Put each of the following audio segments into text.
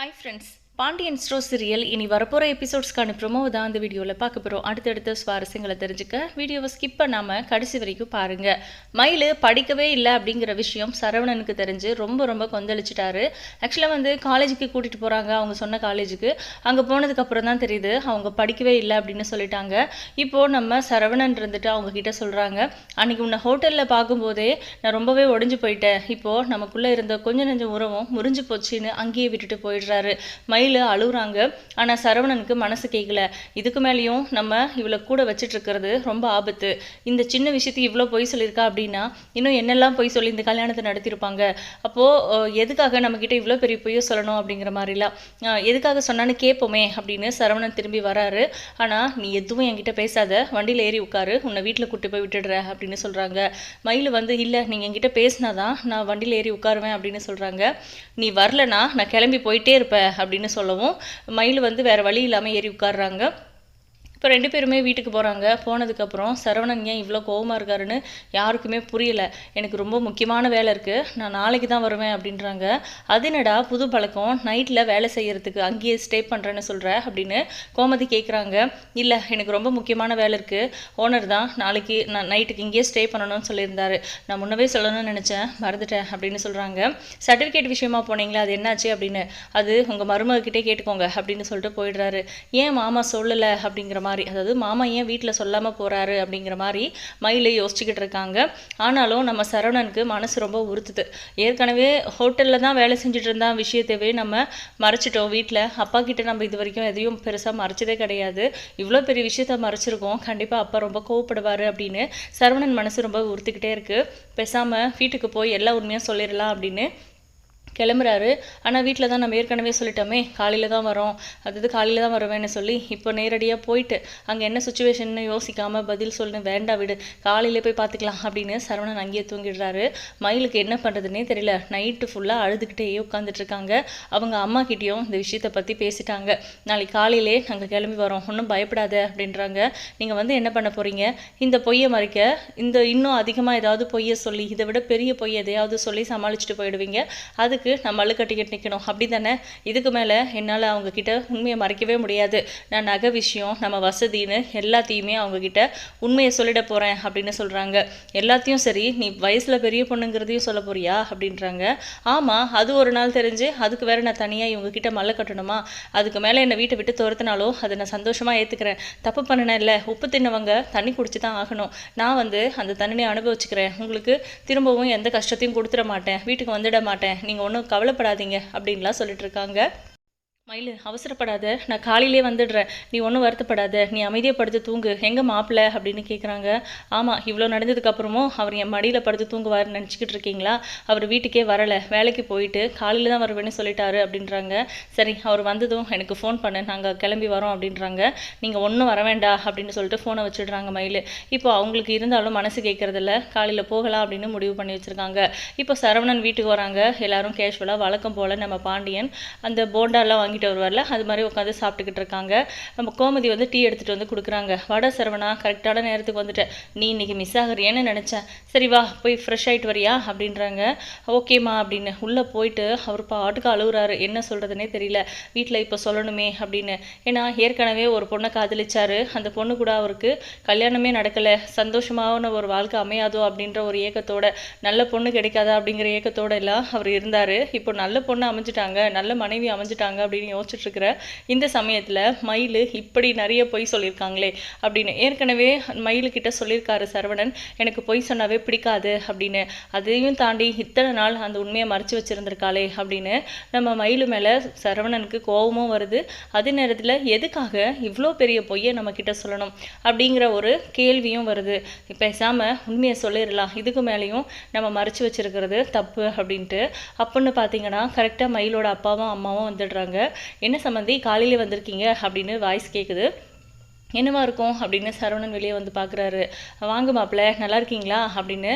Hi friends, Pandian store serial. இனி வரப்போகிற எபிசோட்ஸ்க்கான promo தான் இந்த வீடியோவில் பார்க்க போகிறோம் அடுத்தடுத்த சுவாரஸ்யங்களை தெரிஞ்சுக்க வீடியோவை ஸ்கிப் பண்ணாமல் கடைசி வரைக்கும் பாருங்கள் மயில் படிக்கவே இல்லை அப்படிங்கிற விஷயம் சரவணனுக்கு தெரிஞ்சு ரொம்ப ரொம்ப கொந்தளிச்சிட்டாரு. ஆக்சுவலாக வந்து காலேஜுக்கு கூட்டிகிட்டு போகிறாங்க அவங்க சொன்ன காலேஜுக்கு அங்கே போனதுக்கப்புறம் தான் தெரியுது. அவங்க படிக்கவே இல்லை அப்படின்னு சொல்லிட்டாங்க. இப்போது நம்ம சரவணன் இருந்துட்டு அவங்க கிட்ட சொல்கிறாங்க அன்றைக்கி உன்னை ஹோட்டலில் பார்க்கும்போதே நான் ரொம்பவே ஒடிஞ்சு போயிட்டேன். இப்போது நமக்குள்ளே இருந்த கொஞ்சம் நெஞ்சம் உறவும் முறிஞ்சு போச்சுன்னு அங்கேயே விட்டுட்டு போயிடுறாரு. மயில் அழுகுறாங்க ஆனால் சரவணனுக்கு மனசு கேட்கல இதுக்கு மேலேயும் நம்ம இவளை கூட வச்சுட்டு இருக்கிறது ரொம்ப ஆபத்து. இந்த சின்ன விஷயத்துக்கு இவ்வளோ பொய் சொல்லியிருக்கா அப்படின்னா இன்னும் என்னெல்லாம் பொய் சொல்லி இந்த கல்யாணத்தை நடத்தியிருப்பாங்க? அப்போது எதுக்காக நம்மக்கிட்ட இவ்வளோ பெரிய பொய்யை சொல்லணும் அப்படிங்கிற மாதிரிலாம் எதுக்காக சொன்னான்னு கேட்போமே அப்படின்னு சரவணன் திரும்பி வராரு. ஆனால் நீ எதுவும் என்கிட்ட பேசாத. வண்டியில் ஏறி உட்காரு. உன்னை வீட்டில் கூட்டி போய் விட்டுடுற அப்படின்னு சொல்கிறாங்க மயில் வந்து இல்லை நீங்கள் என்கிட்ட பேசினாதான் நான் வண்டியில் ஏறி உட்காருவேன் அப்படின்னு சொல்கிறாங்க நீ வரலனா நான் கிளம்பி போயிட்டே இருப்பேன் அப்படின்னு சொல்லவும் மயில் வந்து வேறு வழி இல்லாமல் ஏறி உட்கார்றாங்க. இப்போ ரெண்டு பேருமே வீட்டுக்கு போகிறாங்க போனதுக்கப்புறம் சரவணன் ஏன் இவ்வளோ கோவமாக இருக்காருன்னு யாருக்குமே புரியல. எனக்கு ரொம்ப முக்கியமான வேலை இருக்குது நான் நாளைக்கு தான் வருவேன் அப்படின்றாங்க. அது என்னடா புது பழக்கம்? நைட்டில் வேலை செய்கிறதுக்கு அங்கேயே ஸ்டே பண்ணுறேன்னு சொல்கிற அப்படின்னு கோமதி கேட்குறாங்க இல்லை எனக்கு ரொம்ப முக்கியமான வேலை இருக்குது ஓனர் தான் நாளைக்கு நான் நைட்டுக்கு இங்கேயே ஸ்டே பண்ணணும்னு சொல்லியிருந்தாரு. நான் முன்னவே சொல்லணும்னு நினச்சேன். மறந்துட்டேன் அப்படின்னு சொல்கிறாங்க சர்டிஃபிகேட் விஷயமா போனீங்களா? அது என்னாச்சு அப்படின்னு? அது உங்கள் மருமகிட்டே கேட்டுக்கோங்க அப்படின்னு சொல்லிட்டு போயிடுறாரு. ஏன் மாமா சொல்லலை அப்படிங்கிற மாதிரி மாதிரி அதாவது மாமா ஏன் வீட்டில் சொல்லாமல் போகிறாரு அப்படிங்கிற மாதிரி மயிலை யோசிச்சுக்கிட்டு இருக்காங்க. ஆனாலும் நம்ம சரவணனுக்கு மனசு ரொம்ப உறுத்துது. ஏற்கனவே ஹோட்டலில் தான் வேலை செஞ்சுட்டு இருந்தா விஷயத்தவே நம்ம மறைச்சிட்டோம் வீட்டில் அப்பா கிட்ட நம்ம இது வரைக்கும் எதையும் பெருசாக மறைச்சதே கிடையாது. இவ்வளோ பெரிய விஷயத்த மறைச்சிருக்கோம். கண்டிப்பாக அப்பா ரொம்ப கோவப்படுவார் அப்படின்னு சரவணன் மனசு ரொம்ப உறுத்துக்கிட்டே இருக்குது பேசாமல் வீட்டுக்கு போய் எல்லா உண்மையாக சொல்லிடலாம் அப்படின்னு கிளம்புறாரு. ஆனால் வீட்டில் தான் நம்ம ஏற்கனவே சொல்லிட்டோமே காலையில் தான் வரோம். அதாவது காலையில் தான் வருவேன்னு சொல்லி இப்போ நேரடியாக போயிட்டு அங்கே என்ன சுச்சுவேஷன்னு யோசிக்காமல் பதில் சொல்லு வேண்டாம் விடு காலையில் போய் பார்த்துக்கலாம் அப்படின்னு சரவணன் அங்கேயே தூங்கிடுறாரு. மயிலுக்கு என்ன பண்ணுறதுனே தெரியல. நைட்டு ஃபுல்லாக அழுதுகிட்டே உட்காந்துட்டு இருக்காங்க. அவங்க அம்மா கிட்டேயும் இந்த விஷயத்தை பற்றி பேசிட்டாங்க. நாளைக்கு காலையிலே நாங்கள் கிளம்பி வரோம். ஒன்றும் பயப்படாத அப்படின்றாங்க. நீங்கள் வந்து என்ன பண்ண போகிறீங்க இந்த பொய்யை மறைக்க இந்த இன்னும் அதிகமாக ஏதாவது பொய்யை சொல்லி இதை விட பெரிய பொய் எதையாவது சொல்லி சமாளிச்சுட்டு போயிடுவீங்க. அதுக்கு நம்ம அழுக்கட்டிக்கிட்டு நிற்கணும் அப்படி தானே? இதுக்கு மேலே என்னால் அவங்க கிட்ட உண்மையை மறைக்கவே முடியாது. நான் நகை விஷயம் நம்ம வசதின்னு எல்லாத்தையுமே அவங்கக்கிட்ட உண்மையை சொல்லிட போகிறேன் அப்படின்னு சொல்கிறாங்க எல்லாத்தையும் சரி நீ வயசில் பெரிய பொண்ணுங்கிறதையும் சொல்ல போறியா? அப்படின்றாங்க. ஆமாம் அது ஒரு நாள் தெரிஞ்சு அதுக்கு வேறு நான் தனியாக இவங்க கிட்ட மல்ல கட்டணுமா? அதுக்கு மேலே என்னை வீட்டை விட்டு துரத்தினாலோ அதை நான் சந்தோஷமாக ஏற்றுக்கிறேன் தப்பு பண்ணினேன்ல உப்பு தின்னவங்க தண்ணி குடிச்சு தான் ஆகணும். நான் வந்து அந்த தண்ணியை அனுபவிச்சுக்கிறேன். உங்களுக்கு திரும்பவும் எந்த கஷ்டத்தையும் கொடுத்துட மாட்டேன். வீட்டுக்கு வந்துட மாட்டேன். நீங்கள் ஒன்றும் கவலைப்படாதீங்க அப்படின்லாம் சொல்லிட்டு இருக்காங்க. மயில் அவசரப்படாத. நான் காலையிலே வந்துடுறேன். நீ ஒன்றும் வருத்தப்படாத. நீ அமைதியாக படுத்து தூங்கு. எங்கே மாப்பிள்ள அப்படின்னு கேட்குறாங்க ஆமாம் இவ்வளோ நடந்ததுக்கப்புறமும் அவர் என் மடியில் படுத்து தூங்குவார்னு நினச்சிக்கிட்டு இருக்கீங்களா? அவர் வீட்டுக்கே வரலை. வேலைக்கு போயிட்டு காலையில் தான் வருவேன்னு சொல்லிட்டாரு அப்படின்றாங்க. சரி அவர் வந்ததும் எனக்கு ஃபோன் பண்ணு. நாங்கள் கிளம்பி வரோம் அப்படின்றாங்க. நீங்கள் ஒன்றும் வர வேண்டாம் அப்படின்னு சொல்லிட்டு ஃபோனை வச்சுடுறாங்க மயில். இப்போ அவங்களுக்கு இருந்தாலும் மனசு கேட்குறதில்ல காலையில் போகலாம் அப்படின்னு முடிவு பண்ணி வச்சுருக்காங்க. இப்போ சரவணன் வீட்டுக்கு வராங்க. எல்லாரும் கேஷுவலாக வழக்கம் போல் நம்ம பாண்டியன் அந்த போண்டாலாம் வாங்கி வாங்கிட்டு வருவார்ல அது மாதிரி உட்காந்து சாப்பிட்டுக்கிட்டு இருக்காங்க. நம்ம கோமதி வந்து டீ எடுத்துகிட்டு வந்து கொடுக்குறாங்க. வட சரவணா கரெக்டான நேரத்துக்கு வந்துட்டேன் நீ இன்னைக்கு மிஸ் ஆகுறியேன்னு நினச்சேன். சரி வா போய் ஃப்ரெஷ் ஆகிட்டு வரியா? அப்படின்றாங்க. ஓகேம்மா அப்படின்னு. உள்ளே போயிட்டு அவர் பாட்டுக்கு அழுகுறாரு என்ன சொல்கிறதுனே தெரியல. வீட்டில் இப்போ சொல்லணுமே அப்படின்னு. ஏன்னா ஏற்கனவே ஒரு பொண்ணை காதலிச்சாரு. அந்த பொண்ணு கூட அவருக்கு கல்யாணமே நடக்கலை. சந்தோஷமான ஒரு வாழ்க்கை அமையாதோ அப்படின்ற ஒரு ஏக்கத்தோட நல்ல பொண்ணு கிடைக்காதா அப்படிங்கிற ஏக்கத்தோட எல்லாம் அவர் இருந்தார். இப்போ நல்ல பொண்ணு அமைஞ்சிட்டாங்க. நல்ல மனைவி அமைஞ்சிட்டாங்க அப்படின்னு யோசிச்சிட்டுருக்குற இந்த சமயத்தில் மயில் இப்படி நிறைய பொய் சொல்லியிருக்காங்களே அப்படின்னு. ஏற்கனவே மயிலுக்கிட்ட சொல்லியிருக்காரு சரவணன் எனக்கு பொய் சொன்னாவே பிடிக்காது அப்படின்னு. அதையும் தாண்டி இத்தனை நாள் அந்த உண்மையை மறைச்சு வச்சுருந்துருக்காளே அப்படின்னு நம்ம மயிலு மேலே சரவணனுக்கு கோபமும் வருது. அதே நேரத்தில் எதுக்காக இவ்வளோ பெரிய பொய்யை நம்ம கிட்ட சொல்லணும்? அப்படிங்கிற ஒரு கேள்வியும் வருது. பேசாமல் உண்மையை சொல்லிடலாம். இதுக்கு மேலேயும் நம்ம மறைச்சு வச்சிருக்கிறது தப்பு அப்படின்ட்டு. அப்புடின்னு பார்த்தீங்கன்னா கரெக்டாக மயிலோட அப்பாவும் அம்மாவும் வந்துடுறாங்க. என்ன சம்மந்தி காலையில் வந்திருக்கீங்க? அப்படின்னு வாய்ஸ் கேட்குது என்னவா இருக்கும்? அப்படின்னு சரவணன் வெளியே வந்து பார்க்குறாரு வாங்க மாப்பிள்ள நல்லா இருக்கீங்களா? அப்படின்னு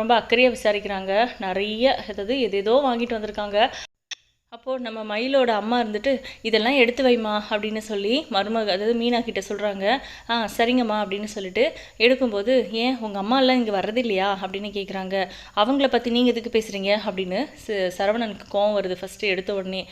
ரொம்ப அக்கறையாக விசாரிக்கிறாங்க. நிறைய அதாவது எதேதோ வாங்கிட்டு வந்திருக்காங்க. அப்போது நம்ம மயிலோட அம்மா இருந்துட்டு இதெல்லாம் எடுத்து வைமா அப்படின்னு சொல்லி மருமக அதாவது மீனா கிட்ட சொல்கிறாங்க ஆ சரிங்கம்மா அப்படின்னு சொல்லிட்டு எடுக்கும்போது ஏன் உங்கள் அம்மா எல்லாம் இங்கே வர்றது இல்லையா அப்படின்னு கேட்குறாங்க அவங்கள பற்றி நீங்கள் எதுக்கு பேசுகிறீங்க அப்படின்னு சரவணனுக்கு கோவம் வருது ஃபஸ்ட்டு எடுத்த உடனே.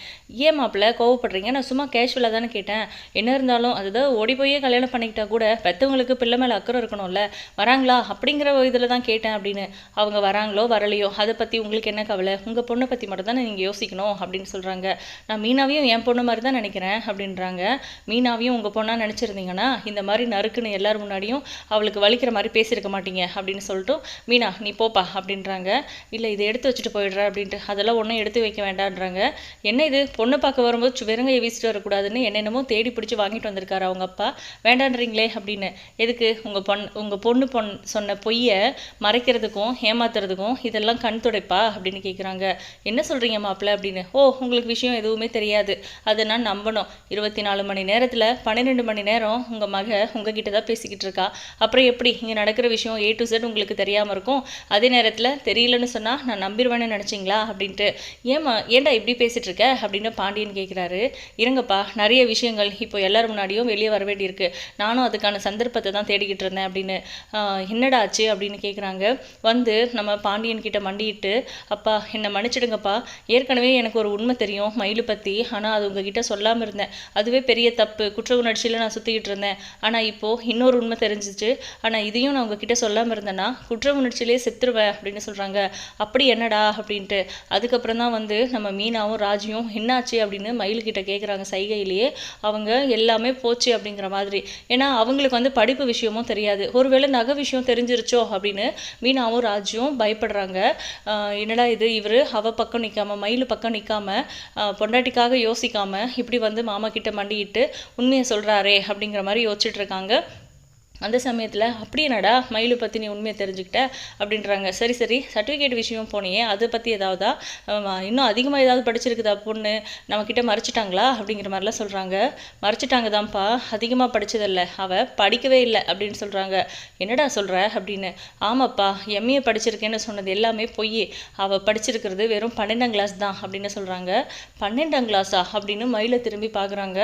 ஏன் மாப்பிள்ள கோவப்படுறீங்க? நான் சும்மா கேஷுவலாக தானே கேட்டேன். என்ன இருந்தாலும் அதுதான் ஓடி போயே கல்யாணம் பண்ணிக்கிட்டா கூட பெற்றவங்களுக்கு பிள்ளை மேலே அக்கறை இருக்கணும்ல. வராங்களா? அப்படிங்கிற இதில் தான் கேட்டேன் அப்படின்னு. அவங்க வராங்களோ வரலையோ? அதை பற்றி உங்களுக்கு என்ன கவலை? உங்கள் பொண்ணை பற்றி மட்டும் தானே நீங்கள் யோசிக்கணும் அப்படின்னு சொல்கிறாங்க நான் மீனாவையும் என் பொண்ணு மாதிரி தான் நினைக்கிறேன் அப்படின்றாங்க. மீனாவையும் உங்கள் பொண்ணாக நினச்சிருந்தீங்கன்னா இந்த மாதிரி நறுக்குன்னு எல்லார் முன்னாடியும் அவளுக்கு வலிக்கிற மாதிரி பேசியிருக்க மாட்டீங்க அப்படின்னு சொல்லிட்டு மீனா நீ போப்பா அப்படின்றாங்க. இல்லை இதை எடுத்து வச்சுட்டு போயிடுற அப்படின்ட்டு அதெல்லாம் ஒன்றும் எடுத்து வைக்க வேண்டான்றாங்க. என்ன இது? பொண்ணு பார்க்க வரும்போது சு- வெறுங்கையை வீசிட்டு வரக்கூடாதுன்னு என்னென்னமோ தேடி பிடிச்சி வாங்கிட்டு வந்திருக்காரு அவங்க அப்பா. வேண்டான்றீங்களே அப்படின்னு. எதுக்கு? உங்கள் பொண் உங்கள் பொண்ணு பொன் சொன்ன பொய்யை மறைக்கிறதுக்கும் ஏமாத்துறதுக்கும் இதெல்லாம் கண் துடைப்பா அப்படின்னு கேட்குறாங்க என்ன சொல்கிறீங்க மாப்பிள்ள அப்படின்னு. ஓ உங்களுக்கு விஷயம் எதுவுமே தெரியாது. அதை நான் நம்பணும். இருபத்தி நாலு மணி நேரத்தில் பன்னிரெண்டு மணி நேரம் உங்கள் மக உங்ககிட்ட தான் பேசிக்கிட்டு இருக்கா. அப்புறம் எப்படி இங்கே நடக்கிற விஷயம் ஏ டு செட் உங்களுக்கு தெரியாமல் இருக்கும்? அதே நேரத்தில் தெரியலன்னு சொன்னால் நான் நம்பிடுவேன்னு நினச்சிங்களா? அப்படின்ட்டு. ஏம்மா ஏன்டா இப்படி பேசிகிட்டு இருக்க? அப்படின்னு பாண்டியன் கேட்குறாரு இருங்கப்பா நிறைய விஷயங்கள் இப்போ எல்லோரும் முன்னாடியும் வெளியே வர வேண்டியிருக்கு. நானும் அதுக்கான சந்தர்ப்பத்தை தான் தேடிக்கிட்டு இருந்தேன் அப்படின்னு. என்னடா ஆச்சு? அப்படின்னு கேட்குறாங்க வந்து நம்ம பாண்டியன் கிட்ட மண்டிட்டு அப்பா என்னை மன்னிச்சிடுங்கப்பா. ஏற்கனவே எனக்கு ஒரு உண்மை தெரியும் மயிலு பற்றி ஆனால் அது உங்ககிட்ட சொல்லாமல் இருந்தேன். அதுவே பெரிய தப்பு. குற்ற உணர்ச்சியில் நான் சுற்றிக்கிட்டு இருந்தேன். ஆனால் இப்போது இன்னொரு உண்மை தெரிஞ்சிச்சு. ஆனால் இதையும் நான் உங்ககிட்ட சொல்லாமல் இருந்தேன்னா குற்ற உணர்ச்சியிலே செத்துருவேன் அப்படின்னு சொல்கிறாங்க அப்படி என்னடா அப்படின்ட்டு. அதுக்கப்புறம் தான் வந்து நம்ம மீனாவும் ராஜியும் என்னாச்சு அப்படின்னு மயில்கிட்ட கேட்குறாங்க சைகையிலேயே. அவங்க எல்லாமே போச்சு அப்படிங்கிற மாதிரி. ஏன்னா அவங்களுக்கு வந்து படிப்பு விஷயமும் தெரியாது. ஒருவேளை நகை விஷயம் தெரிஞ்சிருச்சோ அப்படின்னு மீனாவும் ராஜியும் பயப்படுறாங்க. என்னடா இது இவர்? அவ பக்கம் நிற்காம மயில் பக்கம் நிற்காம பொண்டாட்டிக்காக யோசிக்காமல் இப்படி வந்து மாமா கிட்ட மண்டிட்டு உண்மையை சொல்கிறாரே அப்படிங்கிற மாதிரி யோசிச்சுட்டு இருக்காங்க. அந்த சமயத்தில் அப்படி என்னடா? மயிலை பற்றி நீ உண்மையை தெரிஞ்சுக்கிட்ட? அப்படின்றாங்க. சரி சரி. சர்டிஃபிகேட் விஷயம் போனியே. அதை பற்றி ஏதாவதா? இன்னும் அதிகமாக ஏதாவது படிச்சிருக்குதா பொண்ணு? நம்மக்கிட்ட மறைச்சிட்டாங்களா? அப்படிங்கிற மாதிரிலாம் சொல்கிறாங்க மறைச்சிட்டாங்க தான்ப்பா. அதிகமாக படித்ததில்ல அவள் படிக்கவே இல்லை. அப்படின்னு சொல்கிறாங்க என்னடா சொல்கிற அப்படின்னு. ஆமாப்பா. எம்ஏ படிச்சிருக்கேன்னு சொன்னது எல்லாமே பொய் அவள் படிச்சிருக்கிறது வெறும் பன்னெண்டாம் கிளாஸ் தான். அப்படின்னு சொல்கிறாங்க பன்னெண்டாம் கிளாஸா அப்படின்னு மயிலை திரும்பி பார்க்குறாங்க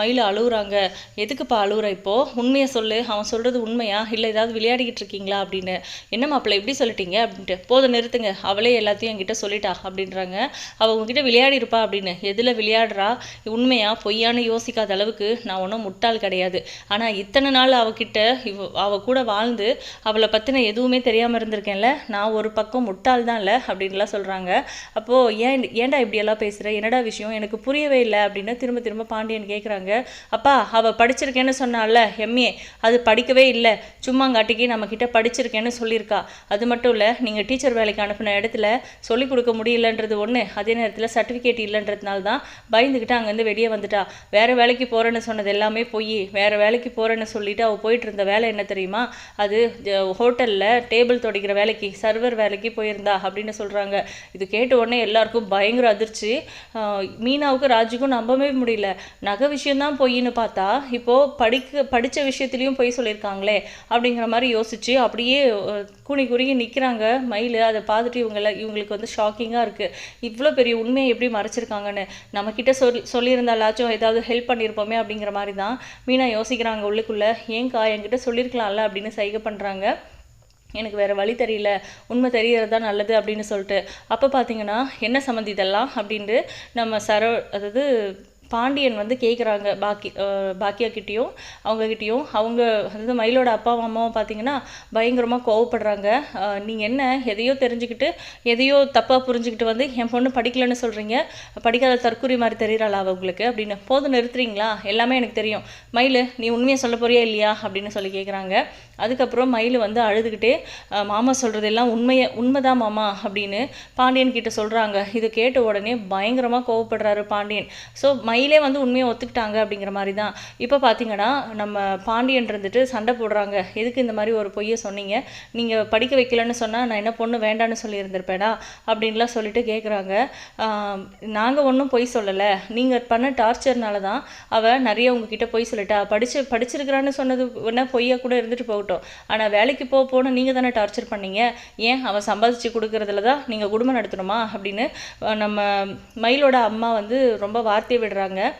மயிலை அழுகுறாங்க எதுக்குப்பா அழுகுற இப்போது உண்மையை சொல்லு. அவன் சொல் சொல்கிறது உண்மையா? இல்லை ஏதாவது விளையாடிக்கிட்டு இருக்கீங்களா அப்படின்னு? என்ன மாப்பிள்ள எப்படி சொல்லிட்டீங்க? அப்படின்ட்டு. போதும் நிறுத்துங்க. அவளே எல்லாத்தையும் என்கிட்ட சொல்லிட்டா அப்படின்றாங்க. அவள் உங்ககிட்ட விளையாடி இருப்பா அப்படின்னு. எதில் விளையாடுறா? உண்மையா? பொய்யான்னு யோசிக்காத அளவுக்கு நான் ஒன்றும் முட்டாள் கிடையாது. ஆனால் இத்தனை நாள் அவகிட்ட இவ அவள் கூட வாழ்ந்து அவளை பற்றின எதுவுமே தெரியாமல் இருந்திருக்கேன்ல? நான் ஒரு பக்கம் முட்டாள் தான் இல்லை? அப்படின்லாம் சொல்கிறாங்க அப்போது ஏன் ஏன்டா இப்படியெல்லாம் பேசுகிற என்னடா விஷயம்? எனக்கு புரியவே இல்லை அப்படின்னு திரும்ப திரும்ப பாண்டியன் கேட்குறாங்க அப்பா அவள் படிச்சிருக்கேன்னு சொன்னால எம்ஏ அது படிக்க படிக்கவே இல்லை. சும்மாங்காட்டிக்கு நம்மக்கிட்ட படிச்சிருக்கேன்னு சொல்லியிருக்கா. அது மட்டும் இல்லை நீங்கள் டீச்சர் வேலைக்கு அனுப்பின இடத்துல சொல்லிக் கொடுக்க முடியலன்றது ஒன்று அதே நேரத்தில் சர்டிஃபிகேட் இல்லைன்றதுனால தான் பயந்துக்கிட்டு அங்கேருந்து வெளியே வந்துட்டா. வேறு வேலைக்கு போகிறேன்னு சொன்னது எல்லாமே போய். வேறு வேலைக்கு போகிறேன்னு சொல்லிட்டு அவள் போயிட்டு இருந்த வேலை என்ன தெரியுமா? அது ஹோட்டலில் டேபிள் துடைக்கிற வேலைக்கு சர்வர் வேலைக்கு போயிருந்தா அப்படின்னு சொல்கிறாங்க இது கேட்ட உடனே எல்லாருக்கும் பயங்கர அதிர்ச்சி. மீனாவுக்கும் மீனாவுக்கு ராஜுக்கும் நம்பவே முடியல. நகை விஷயம்தான் பொய்ன்னு பார்த்தா இப்போது படிக்க படித்த விஷயத்துலேயும் பொய் சொல்லியிருக்காங்களே அப்படிங்கிற மாதிரி யோசிச்சு அப்படியே அஹ், கூனி குறுகி நிற்கிறாங்க மயில் அதை பார்த்துட்டு இவங்கள இவங்களுக்கு வந்து ஷாக்கிங்காக இருக்குது இவ்வளோ பெரிய உண்மையை எப்படி மறைச்சிருக்காங்கன்னு நம்மக்கிட்ட சொல் சொல்லியிருந்தாலாச்சும் ஏதாவது ஹெல்ப் பண்ணியிருப்போமே அப்படிங்கிற மாதிரி தான் மீனா யோசிக்கிறாங்க உள்ளுக்குள்ளே. ஏங்கா என்கிட்ட சொல்லியிருக்கலாம்ல அப்படின்னு சைகை பண்ணுறாங்க எனக்கு வேறு வழி தெரியல. உண்மை தெரியறது தான் நல்லது அப்படின்னு சொல்லிட்டு. அப்போ பார்த்தீங்கன்னா என்ன சம்மந்தி இதெல்லாம்? அப்படின்ட்டு நம்ம சரோ அதாவது பாண்டியன் வந்து கேட்குறாங்க பாக்கி பாக்கியாக்கிட்டேயும் அவங்கக்கிட்டேயும் அவங்க அதாவது மயிலோட அப்பாவும் அம்மாவும் பார்த்தீங்கன்னா பயங்கரமாக கோவப்படுறாங்க. நீங்கள் என்ன எதையோ தெரிஞ்சுக்கிட்டு எதையோ தப்பாக புரிஞ்சுக்கிட்டு வந்து என் பொண்ணு படிக்கலைன்னு சொல்கிறீங்க படிக்காத தற்கூரி மாதிரி தெரிகிறாளா உங்களுக்கு அப்படின்னு. போதும் நிறுத்துறீங்களா? எல்லாமே எனக்கு தெரியும். மயில் நீ உண்மையை சொல்ல போறியா இல்லையா அப்படின்னு சொல்லி கேட்குறாங்க அதுக்கப்புறம் மயில் வந்து அழுதுகிட்டே மாமா சொல்கிறதெல்லாம் உண்மையை உண்மைதான் மாமா அப்படின்னு பாண்டியன் கிட்ட சொல்கிறாங்க இது கேட்ட உடனே பயங்கரமாக கோவப்படுறாரு பாண்டியன். ஸோ மயிலே வந்து உண்மையை ஒத்துக்கிட்டாங்க அப்படிங்கிற மாதிரி தான் இப்போ பார்த்தீங்கன்னா நம்ம பாண்டியன் இருந்துட்டு சண்டை போடுறாங்க. எதுக்கு இந்த மாதிரி ஒரு பொய்யை சொன்னீங்க? நீங்கள் படிக்க வைக்கலன்னு சொன்னால் நான் என்ன பொண்ணு வேண்டான்னு சொல்லியிருந்திருப்பேனா? அப்படின்லாம் சொல்லிட்டு கேட்குறாங்க நாங்கள் ஒன்றும் பொய் சொல்லலை. நீங்கள் பண்ண டார்ச்சர்னால தான் அவள் நிறைய உங்ககிட்ட பொய் சொல்லிட்டா. படிச்சு படிச்சிருக்கிறான்னு சொன்னது என்ன பொய்யா கூட இருந்துட்டு போகட்டும். ஆனால் வேலைக்கு போக போன நீங்கள் தானே டார்ச்சர் பண்ணீங்க. ஏன் அவன் சம்பாதிச்சு கொடுக்கறதுல தான் நீங்கள் குடும்பம் நடத்தணுமா? அப்படின்னு நம்ம மயிலோட அம்மா வந்து ரொம்ப வார்த்தை விடுறாங்க.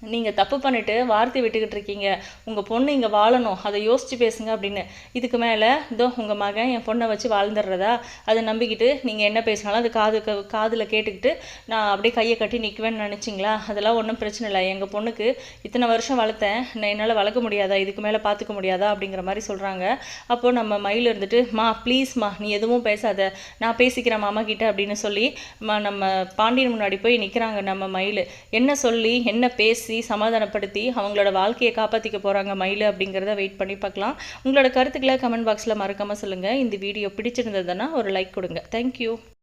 நீங்கள் தப்பு பண்ணிவிட்டு வார்த்தை விட்டுக்கிட்டு இருக்கீங்க. உங்கள் பொண்ணு இங்கே வாழணும். அதை யோசித்து பேசுங்க அப்படின்னு. இதுக்கு மேலே இதோ உங்கள் மகன் என் பொண்ணை வச்சு வாழ்ந்துடுறதா? அதை நம்பிக்கிட்டு நீங்கள் என்ன பேசினாலும் அது காது காதில் கேட்டுக்கிட்டு நான் அப்படியே கையை கட்டி நிற்குவேன்னு நினச்சிங்களா? அதெல்லாம் ஒன்றும் பிரச்சனை இல்லை. எங்கள் பொண்ணுக்கு இத்தனை வருஷம் வளர்த்தேன். நான் என்னால் வளர்க்க முடியாதா? இதுக்கு மேலே பார்த்துக்க முடியாதா? அப்படிங்கிற மாதிரி சொல்கிறாங்க அப்போது நம்ம மயில் இருந்துட்டு மா ப்ளீஸ்மா நீ எதுவும் பேசாத. நான் பேசிக்கிறேன் மாமா கிட்ட அப்படின்னு சொல்லி ம- நம்ம பாண்டியன் முன்னாடி போய் நிற்கிறாங்க நம்ம மயில். என்ன சொல்லி என்ன பேசி சமாதானப்படுத்தி அவங்களோட வாழ்க்கையை காப்பாற்றிக்க போகிறாங்க மயில் அப்படிங்கிறத வெயிட் பண்ணி பார்க்கலாம். உங்களோட கருத்துக்களை கமெண்ட் பாக்ஸில் மறக்காமல் சொல்லுங்கள் இந்த வீடியோ பிடிச்சிருந்ததுன்னா ஒரு லைக் கொடுங்க. தேங்க்யூ